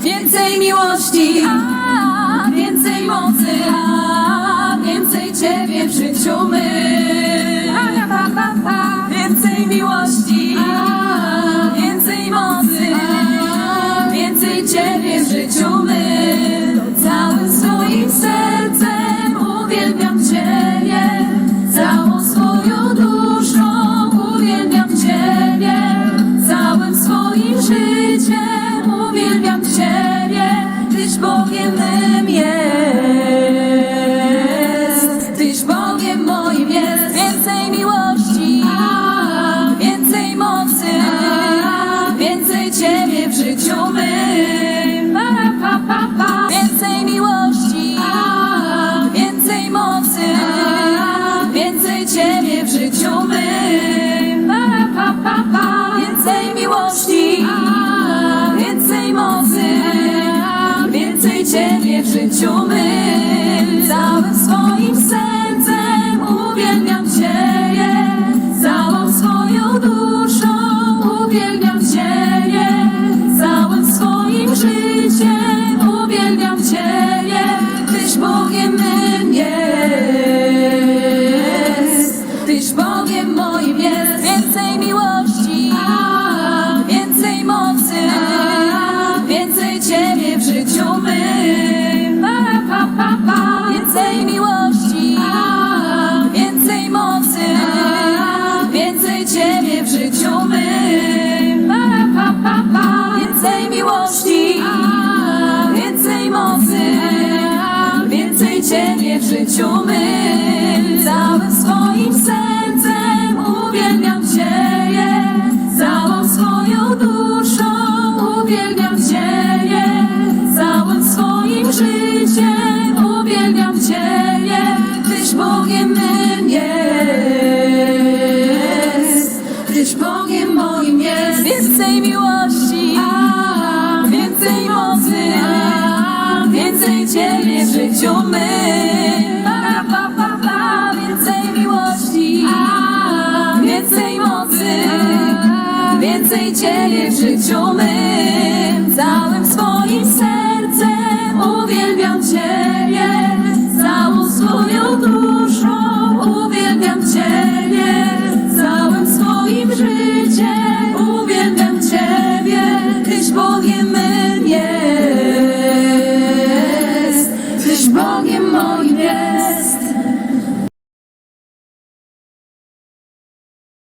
Więcej miłości, a więcej mocy, a więcej Ciebie w życiu my. Więcej miłości, a więcej mocy, a więcej Ciebie w życiu my. Całym swoim sercem uwielbiam Ciebie, całą swoją Bogiem mym jest, Tyś Bogiem moim jest. Więcej miłości, więcej mocy, więcej Ciebie w życiu mym. Życiu. Całym swoim sercem uwielbiam Ciebie, całą swoją duszą uwielbiam Ciebie, całym swoim życiem uwielbiam Ciebie, Tyś Bogiem mym jest, Tyś Bogiem moim jest. Więcej miłości, więcej mocy, więcej Ciebie w życiu Więcej miłości, więcej mocy, więcej Ciebie w życiu pa. Więcej miłości, więcej mocy, więcej Ciebie w życiu mym. Całym swoim sercem uwielbiam Ciebie, całą swoją duszą uwielbiam Ciebie, your więcej miłości, więcej mocy, więcej Ciebie w życiu. Całym swoim sercem uwielbiam Cię.